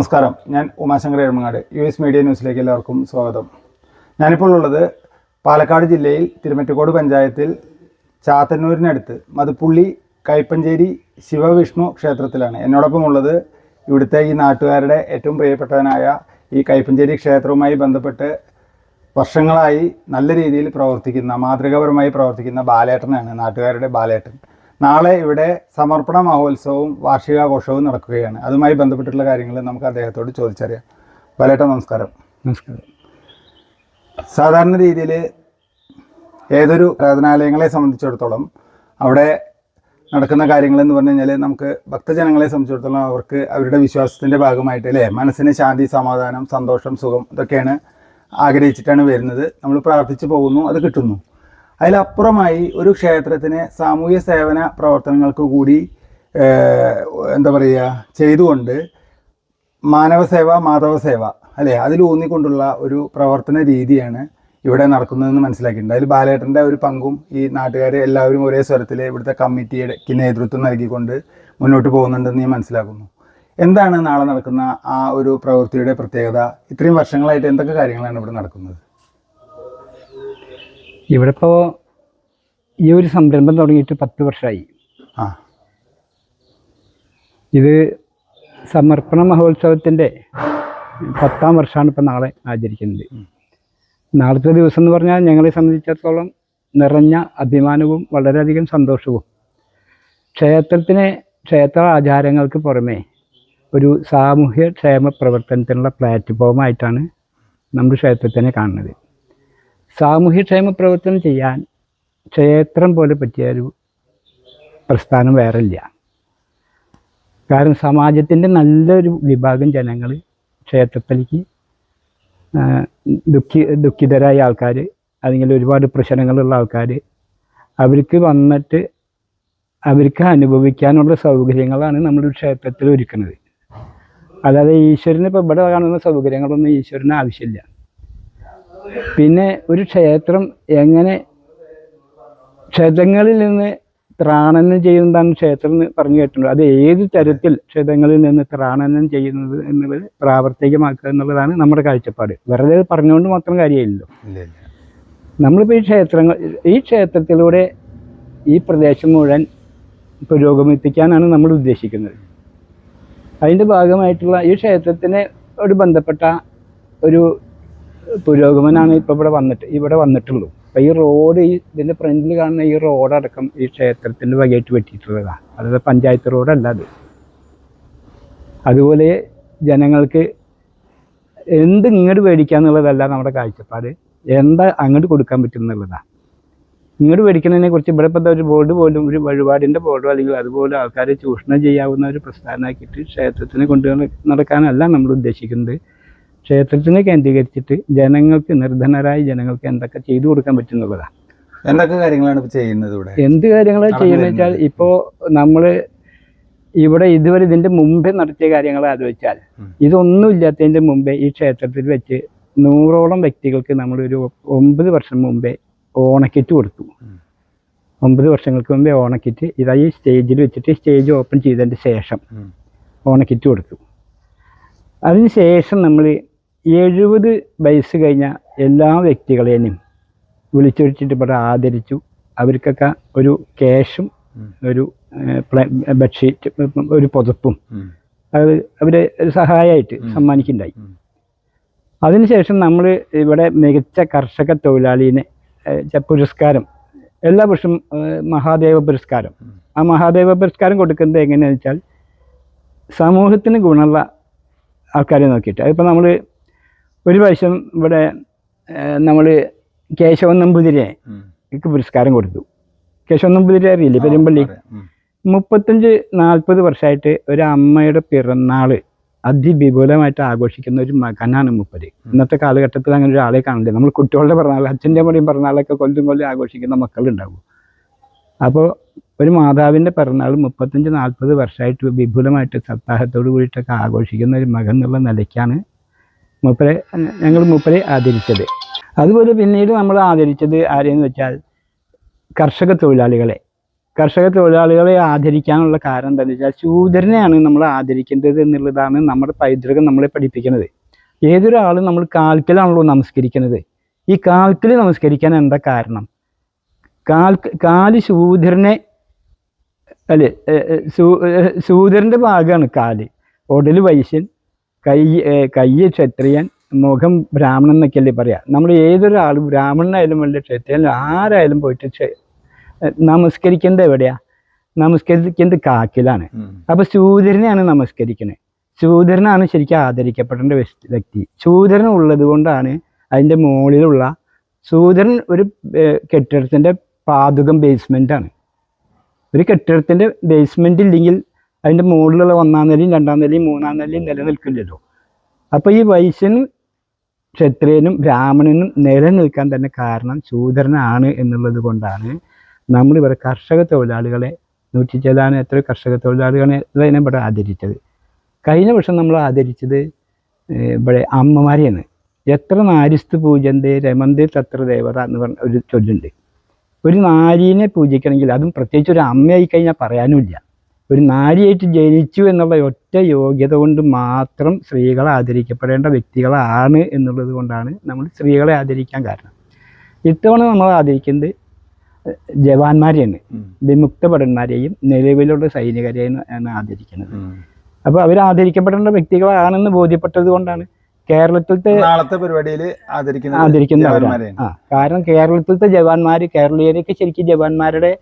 നമസ്കാരം. ഞാൻ Umashankar Ezhumangad U S media ന്യൂസിലേക്ക് എല്ലാവർക്കും സ്വാഗതം. ഞാനിപ്പോൾ ഉള്ളത് പാലക്കാട് ജില്ലയിൽ തിരുമറ്റക്കോട് പഞ്ചായത്തിൽ ചാത്തന്നൂരിനടുത്ത് മതുപ്പുള്ളി കൈപ്പഞ്ചേരി ശിവവിഷ്ണു ക്ഷേത്രത്തിലാണ്. എന്നോടൊപ്പം ഉള്ളത് ഇവിടുത്തെ ഈ നാട്ടുകാരുടെ ഏറ്റവും പ്രിയപ്പെട്ടവനായ ഈ കൈപ്പഞ്ചേരി ക്ഷേത്രവുമായി ബന്ധപ്പെട്ട് വർഷങ്ങളായി നല്ല രീതിയിൽ പ്രവർത്തിക്കുന്ന മാതൃകാപരമായി പ്രവർത്തിക്കുന്ന ബാലേട്ടനാണ് നാട്ടുകാരുടെ ബാലേട്ടൻ. നാളെ ഇവിടെ സമർപ്പണ മഹോത്സവവും വാർഷികാഘോഷവും നടക്കുകയാണ്. അതുമായി ബന്ധപ്പെട്ടിട്ടുള്ള കാര്യങ്ങൾ നമുക്ക് അദ്ദേഹത്തോട് ചോദിച്ചറിയാം. വലേട്ട നമസ്കാരം. നമസ്കാരം. സാധാരണ രീതിയിൽ ഏതൊരു ആരാധനാലയങ്ങളെ സംബന്ധിച്ചിടത്തോളം അവിടെ നടക്കുന്ന കാര്യങ്ങൾ എന്ന് പറഞ്ഞു കഴിഞ്ഞാൽ നമുക്ക് ഭക്തജനങ്ങളെ സംബന്ധിച്ചിടത്തോളം അവർക്ക് അവരുടെ വിശ്വാസത്തിന്റെ ഭാഗമായിട്ട് അല്ലേ? മനസ്സിന് ശാന്തി സമാധാനം സന്തോഷം സുഖം ഇതൊക്കെയാണ് ആഗ്രഹിച്ചിട്ടാണ് വരുന്നത്. നമ്മൾ പ്രാർത്ഥിച്ചു പോകുന്നു അത് കിട്ടുന്നു. അതിലപ്പുറമായി ഒരു ക്ഷേത്രത്തിന് സാമൂഹ്യ സേവന പ്രവർത്തനങ്ങൾക്ക് കൂടി എന്താ പറയുക ചെയ്തുകൊണ്ട് മാനവസേവ മാധവസേവ അല്ലേ? അതിൽ ഊന്നിക്കൊണ്ടുള്ള ഒരു പ്രവർത്തന രീതിയാണ് ഇവിടെ നടക്കുന്നതെന്ന് മനസ്സിലാക്കിയിട്ടുണ്ട്. അതിൽ ബാലേട്ടന്റെ ഒരു പങ്കും ഈ നാട്ടുകാർ എല്ലാവരും ഒരേ സ്വരത്തിൽ ഇവിടുത്തെ കമ്മിറ്റിയുടെ നേതൃത്വം നൽകിക്കൊണ്ട് മുന്നോട്ട് പോകുന്നുണ്ടെന്ന് ഞാൻ മനസ്സിലാക്കുന്നു. എന്താണ് നാളെ നടക്കുന്ന ആ ഒരു പ്രവൃത്തിയുടെ പ്രത്യേകത? ഇത്രയും വർഷങ്ങളായിട്ട് എന്തൊക്കെ കാര്യങ്ങളാണ് ഇവിടെ നടക്കുന്നത്? ഇവിടെ ഇപ്പോൾ ഈ ഒരു സംരംഭം തുടങ്ങിയിട്ട് പത്ത് വർഷമായി ആ. ഇത് സമർപ്പണ മഹോത്സവത്തിന്റെ പത്താം വർഷമാണ് ഇപ്പോൾ നാളെ ആചരിക്കുന്നത്. നാളത്തെ ദിവസം എന്ന് പറഞ്ഞാൽ ഞങ്ങളെ സംബന്ധിച്ചിടത്തോളം നിറഞ്ഞ അഭിമാനവും വളരെയധികം സന്തോഷവും. ക്ഷേത്രത്തിന് ക്ഷേത്ര ആചാരങ്ങൾക്ക് പുറമേ ഒരു സാമൂഹ്യ ക്ഷേമ പ്രവർത്തനത്തിനുള്ള പ്ലാറ്റ്ഫോമായിട്ടാണ് നമ്മുടെ ക്ഷേത്രത്തിനെ കാണുന്നത്. സാമൂഹ്യക്ഷേമ പ്രവർത്തനം ചെയ്യാൻ ക്ഷേത്രം പോലെ പറ്റിയ ഒരു പ്രസ്ഥാനം ഇല്ല കാരണം സമാജത്തിന്റെ നല്ലൊരു വിഭാഗം ജനങ്ങൾ ക്ഷേത്രത്തിലേക്ക് ദുഃഖി ദുഃഖിതരായ ആൾക്കാർ അല്ലെങ്കിൽ ഒരുപാട് പ്രശ്നങ്ങളുള്ള ആൾക്കാർ അവർക്ക് വന്നിട്ട് അവർക്ക് അനുഭവിക്കാനുള്ള സൗകര്യങ്ങളാണ് നമ്മൾ ക്ഷേത്രത്തിൽ ഒരുക്കുന്നത്. അതായത് ഈശ്വരന് ഇപ്പോൾ ഇവിടെ കാണുന്ന സൗകര്യങ്ങളൊന്നും ഈശ്വരന് ആവശ്യമില്ല. പിന്നെ ഒരു ക്ഷേത്രം എങ്ങനെ ക്ഷേത്രങ്ങളിൽ നിന്ന് ത്രാണനം ചെയ്യുന്നതാണ് ക്ഷേത്രം എന്ന് പറഞ്ഞു കേട്ടിട്ടുണ്ട്. അത് ഏത് തരത്തിൽ ക്ഷേത്രങ്ങളിൽ നിന്ന് ത്രാണനം ചെയ്യുന്നത് എന്നുള്ളത് പ്രാവർത്തികമാക്കുക എന്നുള്ളതാണ് നമ്മുടെ കാഴ്ചപ്പാട്. വെറുതെ പറഞ്ഞുകൊണ്ട് മാത്രം കാര്യമില്ലല്ലോ. നമ്മളിപ്പോൾ ഈ ക്ഷേത്രങ്ങൾ ഈ ക്ഷേത്രത്തിലൂടെ ഈ പ്രദേശം മുഴുവൻ പുരോഗമിപ്പിക്കാനാണ് നമ്മൾ ഉദ്ദേശിക്കുന്നത്. അതിന്റെ ഭാഗമായിട്ടുള്ള ഈ ക്ഷേത്രത്തിനെ ഒരു ബന്ധപ്പെട്ട ഒരു പുരോഗമനമാണ് ഇപ്പോൾ ഇവിടെ വന്നിട്ട് ഇവിടെ വന്നിട്ടുള്ളൂ. അപ്പോൾ ഈ റോഡ് ഈ ഇതിന്റെ ഫ്രണ്ടിൽ കാണുന്ന ഈ റോഡടക്കം ഈ ക്ഷേത്രത്തിന്റെ വകയായിട്ട് വെട്ടിയിട്ടുള്ളതാണ് അതായത് പഞ്ചായത്ത് റോഡല്ല അത്. അതുപോലെ ജനങ്ങൾക്ക് എന്ത് ഇങ്ങോട്ട് മേടിക്കുക എന്നുള്ളതല്ല നമ്മുടെ കാഴ്ചപ്പാട്. എന്താ അങ്ങോട്ട് കൊടുക്കാൻ പറ്റും എന്നുള്ളതാണ് ഇങ്ങോട്ട് മേടിക്കുന്നതിനെ കുറിച്ച് ഇവിടെ ഇപ്പോൾ ഒരു ബോർഡ് പോലും ഒരു വഴിപാടിന്റെ ബോർഡോ അല്ലെങ്കിൽ അതുപോലെ ആൾക്കാരെ ചൂഷണം ചെയ്യാവുന്ന ഒരു പ്രസ്ഥാനമാക്കിയിട്ട് ക്ഷേത്രത്തിനെ കൊണ്ടു നട- നടക്കാനല്ല നമ്മൾ ഉദ്ദേശിക്കുന്നത്. ക്ഷേത്രത്തിനെ കേന്ദ്രീകരിച്ചിട്ട് ജനങ്ങൾക്ക് നിർധനരായ ജനങ്ങൾക്ക് എന്തൊക്കെ ചെയ്തു കൊടുക്കാൻ പറ്റുന്നുള്ളതാണ് എന്തൊക്കെ കാര്യങ്ങളാണ് ചെയ്യുന്നത് ഇവിടെ? എന്ത് കാര്യങ്ങളാണ് ചെയ്യുന്നത് വെച്ചാൽ ഇപ്പോ ഇപ്പോൾ നമ്മൾ ഇവിടെ ഇതുവരെ ഇതിന്റെ മുമ്പേ നടത്തിയ കാര്യങ്ങൾ ആലോചിച്ചാൽ. ഇതൊന്നും ഇല്ലാത്തതിന്റെ മുമ്പേ ഈ ക്ഷേത്രത്തിൽ വെച്ച് നൂറോളം വ്യക്തികൾക്ക് നമ്മൾ ഒരു ഒമ്പത് വർഷം മുമ്പേ ഓണക്കിറ്റ് കൊടുത്തു. ഒമ്പത് വർഷങ്ങൾക്ക് മുമ്പേ ഓണക്കിറ്റ് ഇതായി സ്റ്റേജിൽ വെച്ചിട്ട് സ്റ്റേജ് ഓപ്പൺ ചെയ്തതിന്റെ ശേഷം ഓണക്കിറ്റ് കൊടുത്തു. അതിന് ശേഷം നമ്മൾ എഴുപത് വയസ്സ് കഴിഞ്ഞ എല്ലാ വ്യക്തികളെയും വിളിച്ചൊഴിച്ചിട്ട് ഇവിടെ ആദരിച്ചു. അവർക്കൊക്കെ ഒരു ക്യാഷും ഒരു ബെഡ്ഷീറ്റ് ഒരു പുതപ്പും. അത് അവരെ ഒരു സഹായമായിട്ട്. സമ്മാനിക്കുന്നുണ്ടായി. അതിനുശേഷം നമ്മൾ ഇവിടെ മികച്ച കർഷക തൊഴിലാളിനെ പുരസ്കാരം എല്ലാ വർഷവും മഹാദേവ പുരസ്കാരം. ആ മഹാദേവ പുരസ്കാരം കൊടുക്കുന്നത് എങ്ങനെയാണെന്ന് വെച്ചാൽ സമൂഹത്തിന് ഗുണമുള്ള ആൾക്കാരെ നോക്കിയിട്ട്. അതിപ്പോൾ നമ്മൾ ഒരു പ്രാവശ്യം ഇവിടെ നമ്മൾ കേശവൻ നമ്പൂതിരിയെ. പുരസ്കാരം കൊടുത്തു. കേശവൻ നമ്പൂതിരി അറിയില്ലേ? പെരുമ്പള്ളി. മുപ്പത്തഞ്ച് നാൽപ്പത് വർഷമായിട്ട് ഒരു അമ്മയുടെ പിറന്നാൾ അതിവിപുലമായിട്ട് ആഘോഷിക്കുന്ന ഒരു മകനാണ് മുപ്പര്. ഇന്നത്തെ കാലഘട്ടത്തിൽ അങ്ങനെ ഒരാളെ കാണില്ല നമ്മൾ കുട്ടികളുടെ പിറന്നാൾ അച്ഛന്റെ മുടിയും പിറന്നാളൊക്കെ കൊല്ലും കൊല്ലം ആഘോഷിക്കുന്ന മക്കളുണ്ടാവും. അപ്പോൾ ഒരു മാതാവിന്റെ പിറന്നാൾ മുപ്പത്തഞ്ച് നാൽപ്പത് വർഷമായിട്ട് വിപുലമായിട്ട് സപ്താഹത്തോട് കൂടിയിട്ടൊക്കെ ആഘോഷിക്കുന്ന ഒരു മകൻ എന്നുള്ള നിലയ്ക്കാണ് മൂപ്പരെ ഞങ്ങൾ മൂപ്പരെ ആദരിച്ചത്. അതുപോലെ പിന്നീട് നമ്മൾ ആദരിച്ചത് ആരെയെന്ന് വെച്ചാൽ കർഷക തൊഴിലാളികളെ. കർഷക തൊഴിലാളികളെ ആദരിക്കാനുള്ള കാരണം എന്താണെന്ന് വെച്ചാൽ ശൂദ്രനെയാണ് നമ്മൾ ആദരിക്കേണ്ടത് എന്നുള്ളതാണ് നമ്മുടെ പൈതൃകം നമ്മളെ പഠിപ്പിക്കുന്നത്. ഏതൊരാളും നമ്മൾ കാൽക്കലാണല്ലോ നമസ്കരിക്കുന്നത്. ഈ കാൽക്കൽ നമസ്കരിക്കാൻ എന്താ കാരണം? കാൽ കാൽ ശൂദ്രനെ അല്ലെ ശൂദ്രന്റെ ഭാഗമാണ് കാൽ. ഒടൽ വൈശ്യൻ കൈ കയ്യ് ക്ഷത്രിയൻ മുഖം ബ്രാഹ്മണൻ എന്നൊക്കെയല്ലേ പറയാ. നമ്മൾ ഏതൊരാളും ബ്രാഹ്മണനായാലും വലിയ ക്ഷത്രിയൻ ആരായാലും പോയിട്ട് നമസ്കരിക്കേണ്ടത് എവിടെയാ? നമസ്കരിക്കേണ്ടത് കാക്കിലാണ്. അപ്പൊ ശൂദ്രനെയാണ് നമസ്കരിക്കുന്നത് ശൂദ്രനാണ് ശരിക്കും ആദരിക്കപ്പെടേണ്ട വ്യക്തി- വ്യക്തി. ശൂദ്രൻ ഉള്ളത് കൊണ്ടാണ് അതിന്റെ മുകളിലുള്ള ശൂദ്രൻ ഒരു കെട്ടിടത്തിന്റെ പാതുകം ബേസ്മെന്റ് ആണ്. ഒരു കെട്ടിടത്തിന്റെ ബേസ്മെന്റ് ഇല്ലെങ്കിൽ അതിന്റെ മുകളിലുള്ള ഒന്നാം നിലയും രണ്ടാം നിലയും മൂന്നാം നിലയും നിലനിൽക്കില്ലല്ലോ അപ്പോൾ ഈ വൈശ്യനും ക്ഷത്രിയനും ബ്രാഹ്മണനും നിലനിൽക്കാൻ തന്നെ കാരണം ശൂദ്രനാണ് എന്നുള്ളത് കൊണ്ടാണ് നമ്മൾ ഇവിടെ കർഷക തൊഴിലാളികളെ നൂറ്റി ചെല്ലാൻ എത്ര കർഷക തൊഴിലാളികളെ ഇവിടെ ആദരിച്ചത്. കഴിഞ്ഞ വർഷം നമ്മൾ ആദരിച്ചത് ഇവിടെ അമ്മമാരെയാണ്. എത്ര നാരിസ്തു പൂജന്തേ രമന്തേ തത്ര ദേവത എന്ന് പറഞ്ഞ ഒരു ചൊല്ലുണ്ട്. ഒരു നാരീനെ പൂജിക്കണമെങ്കിൽ അതും പ്രത്യേകിച്ച് ഒരു അമ്മയായി കഴിഞ്ഞാൽ പറയാനുമില്ല. ഒരു നാരിയായിട്ട് ജനിച്ചു എന്നുള്ള ഒറ്റ യോഗ്യത കൊണ്ട് മാത്രം സ്ത്രീകളെ ആദരിക്കപ്പെടേണ്ട വ്യക്തികളാണ് എന്നുള്ളത് കൊണ്ടാണ് നമ്മൾ സ്ത്രീകളെ ആദരിക്കാൻ കാരണം. ഇത്തവണ നമ്മൾ ആദരിക്കുന്നത് ജവാന്മാരെയാണ്. വിമുക്തഭടന്മാരെയും വിമുക്ത ഭടന്മാരെയും നിലവിലുള്ള സൈനികരെയും ആണ് ആദരിക്കുന്നത്. അപ്പൊ അപ്പോൾ അവർ ആദരിക്കപ്പെടേണ്ട വ്യക്തികളാണെന്ന് ബോധ്യപ്പെട്ടത് കൊണ്ടാണ് കേരളത്തിലത്തെ നാളത്തെ പരിപാടിയിൽ ആദരിക്കുന്ന ആദരിക്കുന്ന കാരണം കേരളത്തിലത്തെ ജവാന്മാർ കേരളീയരൊക്കെ ശരിക്കും ജവാന്മാരുടെ.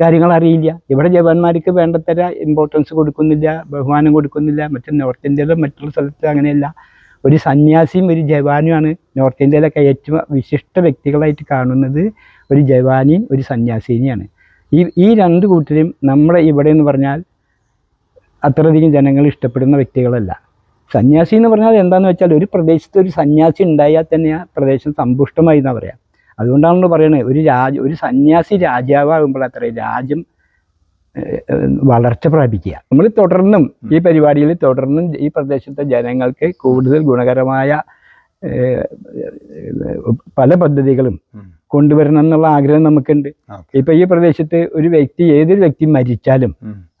കാര്യങ്ങൾ അറിയില്ല. ഇവിടെ ജവാന്മാർക്ക് വേണ്ടത്ര ഇമ്പോർട്ടൻസ് കൊടുക്കുന്നില്ല ബഹുമാനം കൊടുക്കുന്നില്ല. മറ്റു നോർത്ത് ഇന്ത്യയിലും മറ്റുള്ള സ്ഥലത്ത് അങ്ങനെയല്ല. ഒരു സന്യാസിയും ഒരു ജവാനുമാണ് നോർത്ത് ഇന്ത്യയിലൊക്കെ ഏറ്റവും വിശിഷ്ട വ്യക്തികളായിട്ട് കാണുന്നത് ഒരു ജവാനിയും ഒരു സന്യാസിനിയാണ്. ഈ ഈ രണ്ട് കൂട്ടരും നമ്മുടെ ഇവിടെ എന്ന് പറഞ്ഞാൽ അത്രയധികം ജനങ്ങൾ ഇഷ്ടപ്പെടുന്ന വ്യക്തികളല്ല. സന്യാസി എന്ന് പറഞ്ഞാൽ എന്താണെന്ന് വെച്ചാൽ ഒരു പ്രദേശത്ത് ഒരു സന്യാസി ഉണ്ടായാൽ തന്നെ ആ പ്രദേശം സമ്പുഷ്ടമായി എന്നാണ് പറയാം. അതുകൊണ്ടാണല്ലോ പറയുന്നത് ഒരു രാജ ഒരു സന്യാസി രാജാവാകുമ്പോൾ അത്ര രാജ്യം വളർച്ച പ്രാപിക്കുക. നമ്മൾ തുടർന്നും ഈ പരിപാടിയിൽ തുടർന്നും ഈ പ്രദേശത്തെ ജനങ്ങൾക്ക് കൂടുതൽ ഗുണകരമായ പല പദ്ധതികളും കൊണ്ടുവരണം എന്നുള്ള ആഗ്രഹം നമുക്കുണ്ട്. ഇപ്പൊ ഈ പ്രദേശത്ത് ഒരു വ്യക്തി ഏതൊരു വ്യക്തി മരിച്ചാലും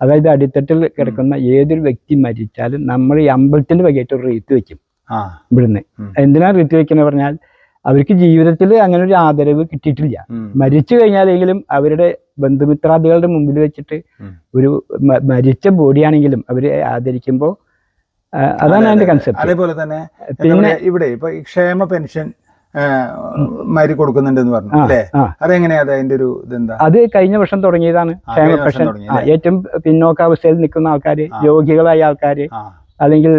അതായത് അടിത്തട്ടിൽ കിടക്കുന്ന ഏതൊരു വ്യക്തി മരിച്ചാലും നമ്മൾ ഈ അമ്പലത്തിന്റെ വകയായിട്ട് ഒരു റീത്ത് വെക്കും ഇവിടുന്ന്. എന്തിനാ റീത്ത് വെക്കുന്നത് പറഞ്ഞാൽ അവർക്ക് ജീവിതത്തിൽ അങ്ങനെ ഒരു ആദരവ് കിട്ടിയിട്ടില്ല. മരിച്ചു കഴിഞ്ഞാലെങ്കിലും അവരുടെ ബന്ധുമിത്രാദികളുടെ മുമ്പിൽ വെച്ചിട്ട് ഒരു മരിച്ച ബോഡിയാണെങ്കിലും അവരെ ആദരിക്കുമ്പോൾ അതാണ് അതെ, അതിന്റെ കൺസെപ്റ്റ് അതേപോലെ തന്നെ പിന്നെ ഇവിടെ ഇപ്പൊ ക്ഷേമ പെൻഷൻ മാരി കൊടുക്കുന്നുണ്ടെന്ന് പറഞ്ഞു അല്ലേ. അതെങ്ങനെയാ അത് അതിന്റെ ഒരു ഇതെന്താ? അത് കഴിഞ്ഞ വർഷം തുടങ്ങിയതാണ് ക്ഷേമ പെൻഷൻ. ഏറ്റവും പിന്നോക്കാവസ്ഥയിൽ നിൽക്കുന്ന ആൾക്കാര്. രോഗികളായ ആൾക്കാര് അല്ലെങ്കിൽ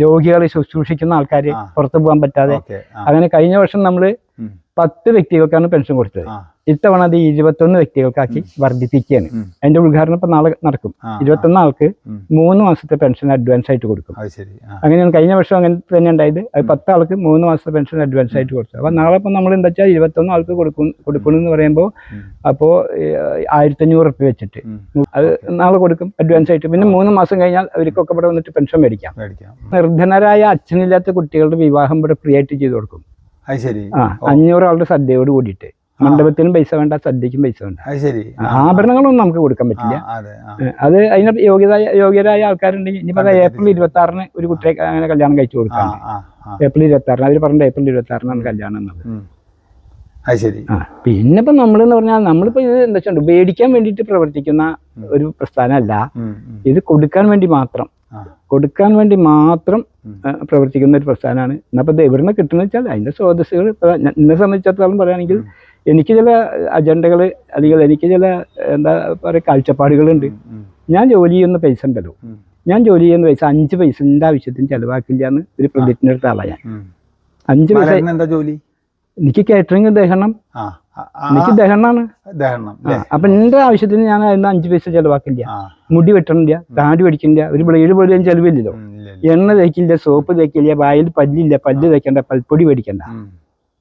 രോഗികളെ ശുശ്രൂഷിക്കുന്ന ആൾക്കാര് ആ. പുറത്തു പോകാൻ പറ്റാതെ അങ്ങനെ കഴിഞ്ഞ വർഷം നമ്മൾ പത്ത് വ്യക്തികൾക്കാണ് പെൻഷൻ കൊടുത്തത്. ഇത്തവണ അത് ഇരുപത്തൊന്ന് വ്യക്തികൾക്കാക്കി വർദ്ധിപ്പിക്കുകയാണ്. അതിന്റെ ഉദ്ഘാടനം ഇപ്പൊ നാളെ നടക്കും. ഇരുപത്തൊന്ന് ആൾക്ക്. മൂന്ന് മാസത്തെ പെൻഷൻ അഡ്വാൻസ് ആയിട്ട് കൊടുക്കും. അങ്ങനെയാണ് കഴിഞ്ഞ വർഷം അങ്ങനെ തന്നെ ഉണ്ടായത്. അത് പത്ത് ആൾക്ക് മൂന്ന് മാസത്തെ പെൻഷൻ അഡ്വാൻസ് ആയിട്ട് കൊടുത്തു. അപ്പൊ നാളെ ഇപ്പൊ നമ്മൾ എന്താ വെച്ചാൽ ഇരുപത്തൊന്ന് ആൾക്ക് കൊടുക്കും കൊടുക്കണം എന്ന് പറയുമ്പോൾ അപ്പോ അപ്പോൾ ആയിരത്തഞ്ഞൂറ് റുപ്യ വെച്ചിട്ട്. അത് നാളെ കൊടുക്കും അഡ്വാൻസ് ആയിട്ട്. പിന്നെ മൂന്ന് മാസം കഴിഞ്ഞാൽ അവർക്കൊക്കെ ഇവിടെ വന്നിട്ട് പെൻഷൻ മേടിക്കാം. നിർധനരായ അച്ഛനില്ലാത്ത കുട്ടികളുടെ വിവാഹം ഇവിടെ ഫ്രീ ആയിട്ട് ചെയ്തു കൊടുക്കും. അഞ്ഞൂറ് ആളുടെ സദ്യയോട് കൂടിയിട്ട്. മണ്ഡപത്തിനും പൈസ വേണ്ട സദ്യക്കും പൈസ വേണ്ട. ശരി. ആഭരണങ്ങളൊന്നും നമുക്ക് കൊടുക്കാൻ പറ്റില്ല. അതെ അത് അതിന് യോഗ്യത യോഗ്യരായ ആൾക്കാരുണ്ടെങ്കിൽ ഇനിയിപ്പോ ഏപ്രിൽ ഇരുപത്തി ആറിന് ഒരു കുട്ടിയെ അങ്ങനെ കല്യാണം കഴിച്ചു കൊടുക്കാം ഏപ്രിൽ ഇരുപത്തി ആറിന് അവർ പറഞ്ഞ ഏപ്രിൽ ഇരുപത്തി ആറിനാണ് കല്യാണം എന്നുള്ളത് ഉം. ശരി. പിന്നെ ഇപ്പൊ നമ്മളെന്ന് പറഞ്ഞാൽ നമ്മളിപ്പോ ഇത് എന്താ വെച്ചാൽ മേടിക്കാൻ വേണ്ടിയിട്ട് പ്രവർത്തിക്കുന്ന ഒരു പ്രസ്ഥാനമല്ല. ഇത് കൊടുക്കാൻ വേണ്ടി മാത്രം. കൊടുക്കാൻ വേണ്ടി മാത്രം പ്രവർത്തിക്കുന്ന ഒരു പ്രസ്ഥാനമാണ്. എന്നപ്പോൾ ഇത് നിന്ന് കിട്ടുന്നത് വെച്ചാൽ അതിന്റെ സ്രോതസ്സുകൾ എന്നെ സംബന്ധിച്ചിടത്തോളം പറയുകയാണെങ്കിൽ എനിക്ക് ചില അജണ്ടകൾ അല്ലെങ്കിൽ എനിക്ക് ചില എന്താ പറയുക കാഴ്ചപ്പാടുകളുണ്ട്. ഞാൻ ജോലി ചെയ്യുന്ന പൈസ ഉണ്ടല്ലോ. ഞാൻ ജോലി ചെയ്യുന്ന പൈസ അഞ്ച് പൈസ എന്റെ ആവശ്യത്തിന് ചെലവാക്കില്ല എന്ന് ഒരു പ്രതിജ്ഞ എടുത്ത ആളാണ് ഞാൻ. അഞ്ച് പൈസ എന്താ ജോലി? എനിക്ക് കാറ്ററിംഗ് ദഹനം. എനിക്ക് ദഹനമാണ് ദഹനം അപ്പൊ എന്റെ ആവശ്യത്തിന് ഞാൻ അതിന് അഞ്ചു പൈസ ചെലവാക്കില്ല. മുടി വെട്ടണില്ല താടി പഠിക്കണില്ല ഒരു ബ്ലേഡ് പോലും ചെലവില്ലല്ലോ. എണ്ണ തേക്കില്ല സോപ്പ് തേക്കില്ല വായിൽ പല്ലില്ല പല്ല് തേക്കണ്ട പൽപ്പൊടി മേടിക്കണ്ട.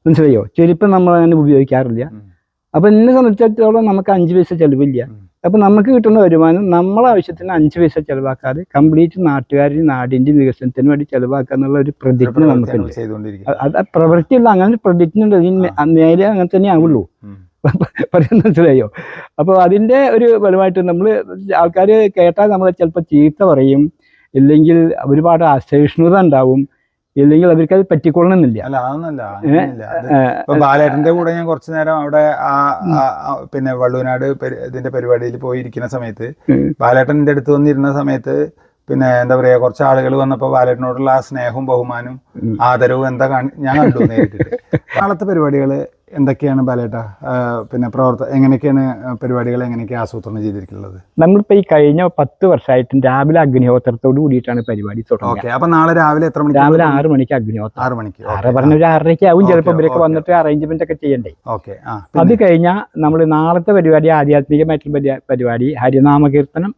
മനസ്സിലായോ? ചെരുപ്പ് നമ്മൾ അങ്ങനെ ഉപയോഗിക്കാറില്ല. അപ്പൊ എന്നെ സംബന്ധിച്ചിടത്തോളം നമുക്ക് അഞ്ച് പൈസ ചെലവില്ല. അപ്പൊ നമുക്ക് കിട്ടുന്ന വരുമാനം നമ്മളെ ആവശ്യത്തിന് അഞ്ച് പൈസ ചെലവാക്കാതെ കംപ്ലീറ്റ് നാട്ടുകാരുടെ നാടിന്റെ വികസനത്തിന് വേണ്ടി ചെലവാക്കുക എന്നുള്ള ഒരു പ്രതിജ്ഞ നമുക്ക് നമുക്കുണ്ട് അത് പ്രവൃത്തിയുള്ള അങ്ങനെ ഒരു പ്രതിജ്ഞ ഉണ്ട്. നേരെ അങ്ങനെ തന്നെ ആവുള്ളൂ. പറയുന്ന മനസ്സിലായോ? അപ്പോൾ അതിന്റെ ഒരു ഫലമായിട്ട് നമ്മൾ ആൾക്കാർ കേട്ടാൽ നമ്മൾ ചിലപ്പോൾ ചീത്ത പറയും. ഇല്ലെങ്കിൽ ഒരുപാട് അസഹിഷ്ണുത ഉണ്ടാവും. ഇല്ലെങ്കിൽ അവർക്ക് അത് പറ്റിക്കൊള്ളണമെന്നില്ല. അല്ല അതൊന്നല്ല ഇപ്പൊ ബാലേട്ടന്റെ കൂടെ ഞാൻ കുറച്ചു നേരം അവിടെ ആ പിന്നെ വള്ളൂനാട് ഇതിന്റെ പരിപാടിയിൽ പോയിരിക്കുന്ന സമയത്ത്. ബാലേട്ടന്റെ അടുത്ത് വന്നിരുന്ന സമയത്ത് പിന്നെ എന്താ പറയാ കുറച്ച് ആളുകൾ വന്നപ്പോ ബാലേട്ടനോടുള്ള ആ സ്നേഹവും ബഹുമാനവും ആദരവും എന്താ ഞാൻ കണ്ടു നേരിട്ടിട്ട്. നാളത്തെ പരിപാടികൾ എന്തൊക്കെയാണ് ബാലേട്ട? പിന്നെ പ്രവർത്ത എങ്ങനെയൊക്കെയാണ് പരിപാടികൾ എങ്ങനെയൊക്കെയാണ് ആസൂത്രണം ചെയ്തിരിക്കുന്നത്? നമ്മളിപ്പോൾ ഈ കഴിഞ്ഞ പത്ത് വർഷമായിട്ടും രാവിലെ അഗ്നിഹോത്രത്തോട് കൂടിയിട്ടാണ് പരിപാടി തുടങ്ങുക. ഓക്കെ അപ്പൊ നാളെ രാവിലെ എത്ര മണി രാവിലെ ആറ് മണിക്ക് അഗ്നിഹോത്രം. ആറ് മണിക്ക് ആറ് പറഞ്ഞ ഒരു ആറരയ്ക്ക് ആവും ചിലപ്പോൾ ഇവരൊക്കെ വന്നിട്ട് അറേഞ്ച്മെന്റ് ഒക്കെ ചെയ്യണ്ടേ. ഓക്കെ അത് കഴിഞ്ഞാൽ നമ്മൾ നാളത്തെ പരിപാടി ആധ്യാത്മികമായിട്ടുള്ള പരിപാടി ഹരിനാമകീർത്തനം കീർത്തനം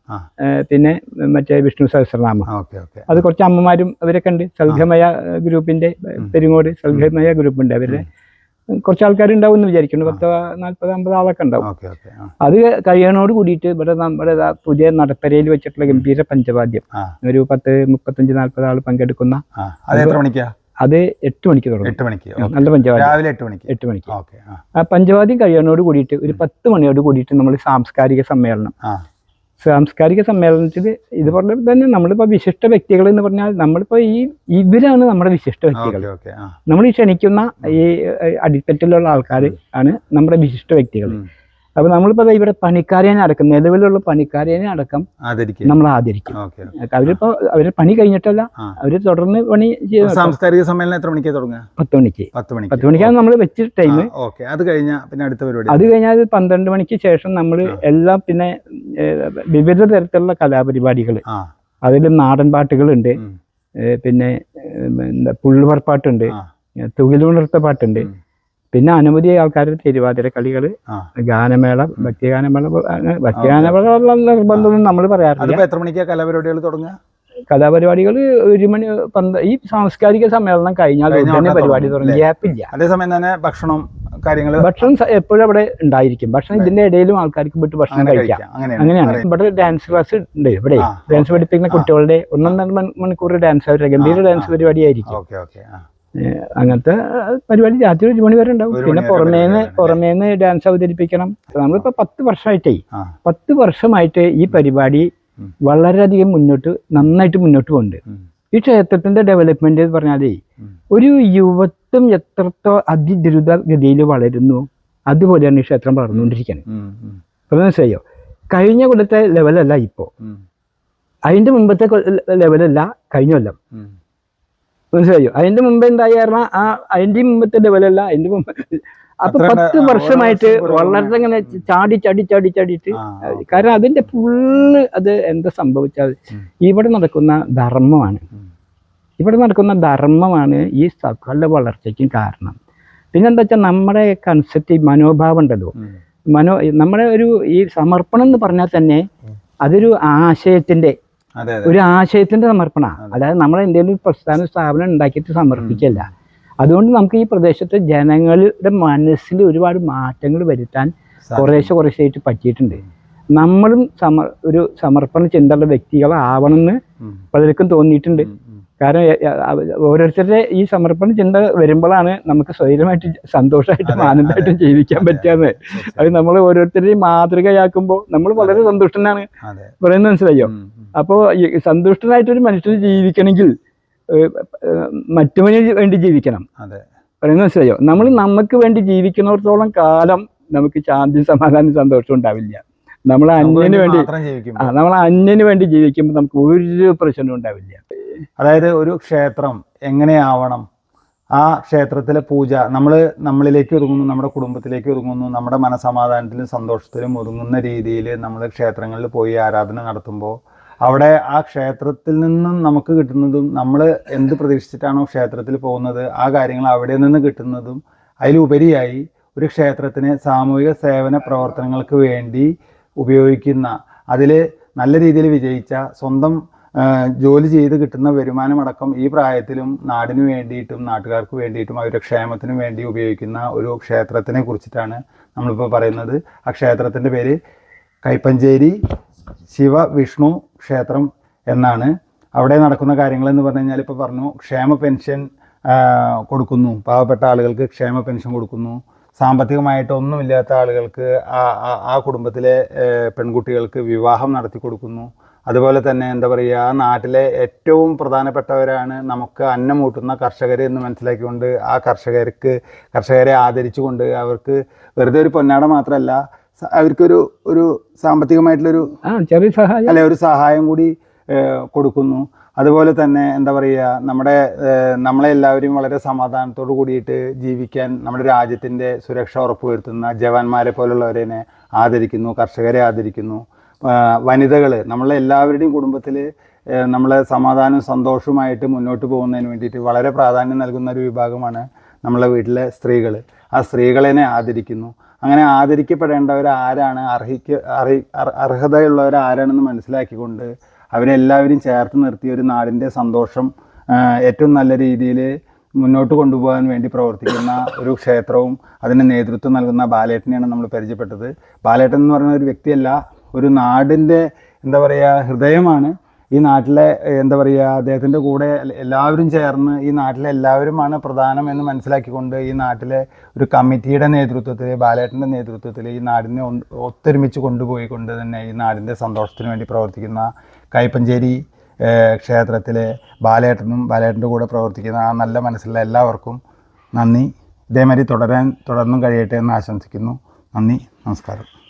പിന്നെ മറ്റേ വിഷ്ണു സഹസ്രനാമ. ഓക്കെ ഓക്കെ അത് കുറച്ച് അമ്മമാരും അവരൊക്കെ ഉണ്ട്. സൽഘമയ ഗ്രൂപ്പിന്റെ പെരുങ്ങോട് സൽഘമയ ഗ്രൂപ്പ് ഉണ്ട് അവരുടെ കുറച്ച് ആൾക്കാരുണ്ടാവും എന്ന് വിചാരിക്കുന്നു പത്ത് നാൽപ്പത് അമ്പത് ആളൊക്കെ ഉണ്ടാവും. അത് കഴിയണോട് കൂടിയിട്ട് ഇവിടെ നമ്മുടെ പുതിയ നടപ്പരയിൽ വെച്ചിട്ടുള്ള ഗംഭീര പഞ്ചവാദ്യം. ഒരു പത്ത് മുപ്പത്തഞ്ച് നാൽപ്പത് ആൾ പങ്കെടുക്കുന്ന അത് എട്ട് മണിക്ക് തുടങ്ങും. എട്ട് മണിക്ക്. നല്ല പഞ്ചവാദ്യം. രാവിലെ എട്ട് മണിക്ക്. എട്ട് മണിക്ക്. ആ. പഞ്ചവാദ്യം കഴിയണോട് കൂടിയിട്ട് ഒരു പത്ത് മണിയോട് കൂടിയിട്ട് നമ്മൾ സാംസ്കാരിക സമ്മേളനം. സാംസ്കാരിക സമ്മേളനത്തിൽ ഇത് പറഞ്ഞ തന്നെ നമ്മളിപ്പോൾ വിശിഷ്ട വ്യക്തികൾ എന്ന് പറഞ്ഞാൽ നമ്മളിപ്പോൾ ഈ ഇവരാണ് നമ്മുടെ വിശിഷ്ട വ്യക്തികൾ. നമ്മൾ ഈ ക്ഷണിക്കുന്ന ഈ അടിത്തട്ടിലുള്ള ആൾക്കാർ ആണ് നമ്മുടെ വിശിഷ്ട വ്യക്തികൾ. ഉം. നമ്മളിപ്പോ ഇവിടെ പണിക്കാരനെ അടക്കം നിലവിലുള്ള പണിക്കാരനെ അടക്കം നമ്മൾ ആദരിക്കും. അവരിപ്പോ അവർ പണി കഴിഞ്ഞിട്ടല്ല അവർ തുടർന്ന് പണി സാംസ്കാരിക സമ്മേളനം എത്ര മണിക്ക് തുടങ്ങുക? പത്ത് മണിക്ക്. പത്ത് മണിക്ക്. പത്ത് മണിക്കാണ് നമ്മൾ വെച്ച ടൈം. ഓക്കെ. അത് കഴിഞ്ഞാ പിന്നെ അടുത്ത പരിപാടി അത് കഴിഞ്ഞാൽ പന്ത്രണ്ട് മണിക്ക് ശേഷം നമ്മൾ എല്ലാം പിന്നെ വിവിധ തരത്തിലുള്ള കലാപരിപാടികൾ അതിൽ നാടൻ പാട്ടുകളുണ്ട്. പിന്നെ എന്താ പുള്ളുവർപ്പാട്ടുണ്ട്. തുകിലുണർത്ത പാട്ടുണ്ട്. പിന്നെ അനവധി ആൾക്കാരുടെ തിരുവാതിര കളികൾ ഗാനമേള ഭക്തിഗാനമേള ഭക്തിഗാനമേള നിർബന്ധമൊന്നും നമ്മൾ പറയാറില്ല. എത്ര കലാപരിപാടികൾ തുടങ്ങുക? കലാപരിപാടികൾ ഒരു മണി പന്ത ഈ സാംസ്കാരിക സമ്മേളനം കഴിഞ്ഞാൽ ഉടനെ പരിപാടി തുടങ്ങിയില്ല തുടങ്ങി. ഗ്യാപ്പില്ല. അതേസമയം തന്നെ ഭക്ഷണം കാര്യങ്ങൾ ഭക്ഷണം എപ്പോഴും അവിടെ ഉണ്ടായിരിക്കും. ഭക്ഷണം ഇതിന്റെ ഇടയിലും ആൾക്കാർക്ക് വിട്ട് ഭക്ഷണം കഴിക്കാം. അങ്ങനെയാണ്. ഇവിടെ ഡാൻസ് ക്ലാസ് ഉണ്ട് ഇവിടെ. ഡാൻസ് പഠിപ്പിക്കുന്ന കുട്ടികളുടെ ഒന്നൊന്നര മണി- മണിക്കൂർ ഡാൻസ് ഗംഭീര ഡാൻസ് ആ. പരിപാടിയായിരിക്കും. അങ്ങനത്തെ പരിപാടി രാത്രി ഒരു മണി വരെ ഉണ്ടാവും. പിന്നെ പുറമേന്ന് പുറമേന്ന് ഡാൻസ് അവതരിപ്പിക്കണം. നമ്മളിപ്പോ പത്ത് വർഷമായിട്ടേ പത്ത് വർഷമായിട്ട് ഈ പരിപാടി. വളരെയധികം മുന്നോട്ട് നന്നായിട്ട് മുന്നോട്ട് പോകുന്നുണ്ട് ഈ ക്ഷേത്രത്തിന്റെ ഡെവലപ്മെന്റ് എന്ന് പറഞ്ഞാലേ ഒരു യുവത്വം എത്രത്തോ അതിദ്രുത ഗതിയിൽ വളരുന്നു അതുപോലെയാണ് ഈ ക്ഷേത്രം വളർന്നുകൊണ്ടിരിക്കുന്നത് അപ്പൊ മനസ്സിലായോ? കഴിഞ്ഞ കൊല്ലത്തെ ലെവലല്ല ഇപ്പോ. അതിന്റെ മുമ്പത്തെ ലെവലല്ല കഴിഞ്ഞ കൊല്ലം. മനസ്സിലായോ? അതിന്റെ മുമ്പ് എന്തായി കാരണം ആ അതിന്റെ മുമ്പത്തെ ലെവലല്ല അതിന്റെ മുമ്പ് അപ്പൊ പത്ത് വർഷമായിട്ട് വളരെ ഇങ്ങനെ ചാടി ചാടി ചാടി ചാടിയിട്ട് കാരണം അതിന്റെ ഫുള്ള് അത് എന്താ സംഭവിച്ചാൽ. ഇവിടെ നടക്കുന്ന ധർമ്മമാണ്. ഇവിടെ നടക്കുന്ന ധർമ്മമാണ് ഈ സകല വളർച്ചയ്ക്കും കാരണം. പിന്നെന്താ വെച്ചാൽ നമ്മുടെ കൺസെപ്റ്റ് മനോഭാവം ഉണ്ടല്ലോ. മനോ നമ്മുടെ ഒരു ഈ സമർപ്പണം എന്ന് പറഞ്ഞാൽ തന്നെ അതൊരു ആശയത്തിന്റെ ഒരു ആശയത്തിന്റെ സമർപ്പണ. അതായത് നമ്മൾ എന്തെങ്കിലും പ്രസ്ഥാന സ്ഥാപനം ഉണ്ടാക്കിയിട്ട് സമർപ്പിക്കല്ല. അതുകൊണ്ട് നമുക്ക് ഈ പ്രദേശത്തെ ജനങ്ങളുടെ മനസ്സിൽ ഒരുപാട് മാറ്റങ്ങൾ വരുത്താൻ കുറേശ്ശെ കുറേശ്ശായിട്ട് പറ്റിയിട്ടുണ്ട്. നമ്മളും സമ ഒരു സമർപ്പണ ചിന്തയുള്ള വ്യക്തികളാവണമെന്ന് പലർക്കും തോന്നിയിട്ടുണ്ട്. കാരണം ഓരോരുത്തരുടെ ഈ സമർപ്പണ ചിന്ത വരുമ്പോഴാണ് നമുക്ക് സ്വൈരമായിട്ട് സന്തോഷമായിട്ടും ആനന്ദമായിട്ടും ജീവിക്കാൻ പറ്റാന്ന് അത്. നമ്മൾ ഓരോരുത്തരെയും മാതൃകയാക്കുമ്പോൾ നമ്മൾ വളരെ സന്തുഷ്ടനാണ് പറയുന്നത് മനസ്സിലായോ. അപ്പോൾ സന്തുഷ്ടനായിട്ടൊരു മനുഷ്യന് ജീവിക്കണമെങ്കിൽ മറ്റവന് വേണ്ടി ജീവിക്കണം. അതെ. പറയുന്നത് മനസ്സിലായോ? നമ്മൾ നമുക്ക് വേണ്ടി ജീവിക്കുന്നിടത്തോളം കാലം നമുക്ക് ശാന്തി സമാധാനം സന്തോഷം ഉണ്ടാവില്ല. നമ്മൾ അന്യന് വേണ്ടി ആ നമ്മൾ അന്യന് വേണ്ടി ജീവിക്കുമ്പോൾ നമുക്ക് ഒരു പ്രശ്നവും ഉണ്ടാവില്ല. അതായത് ഒരു ക്ഷേത്രം എങ്ങനെയാവണം? ആ ക്ഷേത്രത്തിലെ പൂജ നമ്മൾ നമ്മളിലേക്ക് ഒതുങ്ങുന്നു നമ്മുടെ കുടുംബത്തിലേക്ക് ഒതുങ്ങുന്നു നമ്മുടെ മനസമാധാനത്തിലും സന്തോഷത്തിലും ഒതുങ്ങുന്ന രീതിയിൽ നമ്മൾ ക്ഷേത്രങ്ങളിൽ പോയി ആരാധന നടത്തുമ്പോൾ അവിടെ ആ ക്ഷേത്രത്തിൽ നിന്നും നമുക്ക് കിട്ടുന്നതും നമ്മൾ എന്ത് പ്രതീക്ഷിച്ചിട്ടാണോ ക്ഷേത്രത്തിൽ പോകുന്നത് ആ കാര്യങ്ങൾ അവിടെ നിന്ന് കിട്ടുന്നതും അതിലുപരിയായി ഒരു ക്ഷേത്രത്തിന് സാമൂഹിക സേവന പ്രവർത്തനങ്ങൾക്ക് വേണ്ടി ഉപയോഗിക്കുന്ന അതിൽ നല്ല രീതിയിൽ വിജയിച്ച സ്വന്തം ജോലി ചെയ്ത് കിട്ടുന്ന വരുമാനമടക്കം ഈ പ്രായത്തിലും നാടിന് വേണ്ടിയിട്ടും നാട്ടുകാർക്ക് വേണ്ടിയിട്ടും അവരുടെ ക്ഷേമത്തിനും വേണ്ടി ഉപയോഗിക്കുന്ന ഒരു ക്ഷേത്രത്തിനെ കുറിച്ചിട്ടാണ് നമ്മളിപ്പോൾ പറയുന്നത്. ആ ക്ഷേത്രത്തിന്റെ പേര് കൈപ്പഞ്ചേരി ശിവ വിഷ്ണു ക്ഷേത്രം എന്നാണ്. അവിടെ നടക്കുന്ന കാര്യങ്ങൾ എന്ന് പറഞ്ഞു കഴിഞ്ഞാൽ ഇപ്പോൾ പറഞ്ഞു ക്ഷേമ പെൻഷൻ കൊടുക്കുന്നു. പാവപ്പെട്ട ആളുകൾക്ക് ക്ഷേമ പെൻഷൻ കൊടുക്കുന്നു. സാമ്പത്തികമായിട്ട് ഒന്നുമില്ലാത്ത ആളുകൾക്ക് ആ ആ- കുടുംബത്തിലെ പെൺകുട്ടികൾക്ക് വിവാഹം നടത്തി കൊടുക്കുന്നു. അതുപോലെ തന്നെ എന്താ പറയുക ആ നാട്ടിലെ ഏറ്റവും പ്രധാനപ്പെട്ടവരാണ് നമുക്ക് അന്നം കൂട്ടുന്ന കർഷകർ എന്ന് മനസ്സിലാക്കിക്കൊണ്ട് ആ കർഷകർക്ക് കർഷകരെ ആദരിച്ചുകൊണ്ട് അവർക്ക് വെറുതെ ഒരു പൊന്നാട മാത്രമല്ല അവർക്കൊരു ഒരു സാമ്പത്തികമായിട്ടുള്ളൊരു ചെറിയ സഹായം. അല്ലെ ഒരു സഹായം കൂടി കൊടുക്കുന്നു. അതുപോലെ തന്നെ എന്താ പറയുക നമ്മുടെ ഏഹ്, നമ്മളെ എല്ലാവരും വളരെ സമാധാനത്തോടു കൂടിയിട്ട് ജീവിക്കാൻ നമ്മുടെ രാജ്യത്തിന്റെ സുരക്ഷ ഉറപ്പുവരുത്തുന്ന ജവാന്മാരെ പോലുള്ളവരെ ആദരിക്കുന്നു കർഷകരെ ആദരിക്കുന്നു. വനിതകൾ നമ്മളെ എല്ലാവരുടെയും കുടുംബത്തിൽ നമ്മളെ സമാധാനവും സന്തോഷവുമായിട്ട് മുന്നോട്ട് പോകുന്നതിന് വേണ്ടിയിട്ട് വളരെ പ്രാധാന്യം നൽകുന്ന ഒരു വിഭാഗമാണ് നമ്മളെ വീട്ടിലെ സ്ത്രീകൾ ആ സ്ത്രീകളെ ആദരിക്കുന്നു. അങ്ങനെ ആദരിക്കപ്പെടേണ്ടവർ ആരാണ്? അർഹിക്ക അർഹി അർ- അർഹതയുള്ളവർ ആരാണെന്ന് മനസ്സിലാക്കിക്കൊണ്ട് അവരെല്ലാവരും ചേർത്ത് നിർത്തി ഒരു നാടിന്റെ സന്തോഷം ഏറ്റവും നല്ല രീതിയിൽ മുന്നോട്ട് കൊണ്ടുപോകാൻ വേണ്ടി പ്രവർത്തിക്കുന്ന ഒരു ക്ഷേത്രവും അതിന് നേതൃത്വം നൽകുന്ന ബാലേട്ടനെയാണ് നമ്മൾ പരിചയപ്പെട്ടത്. ബാലേട്ടൻ എന്ന് പറയുന്ന ഒരു വ്യക്തിയല്ല ഒരു നാടിന്റെ എന്താ പറയുക ഹൃദയമാണ്. ഈ നാട്ടിലെ എന്താ പറയുക അദ്ദേഹത്തിന്റെ കൂടെ എല്ലാവരും ചേർന്ന് ഈ നാട്ടിലെ എല്ലാവരുമാണ് പ്രധാനം എന്ന് മനസ്സിലാക്കിക്കൊണ്ട് ഈ നാട്ടിലെ ഒരു കമ്മിറ്റിയുടെ നേതൃത്വത്തിൽ ബാലേട്ടന്റെ നേതൃത്വത്തിൽ ഈ നാടിനെ ഒത്തൊരുമിച്ച് കൊണ്ടുപോയിക്കൊണ്ട് തന്നെ ഈ നാടിന്റെ സന്തോഷത്തിന് വേണ്ടി പ്രവർത്തിക്കുന്ന കൈപ്പഞ്ചേരി ക്ഷേത്രത്തിലെ ബാലേട്ടനും ബാലേട്ടന്റെ കൂടെ പ്രവർത്തിക്കുന്ന ആ നല്ല മനസ്സിലുള്ള എല്ലാവർക്കും നന്ദി. ഇതേമാതിരി തുടരാൻ തുടർന്നും കഴിയട്ടെ എന്ന് ആശംസിക്കുന്നു. നന്ദി. നമസ്കാരം.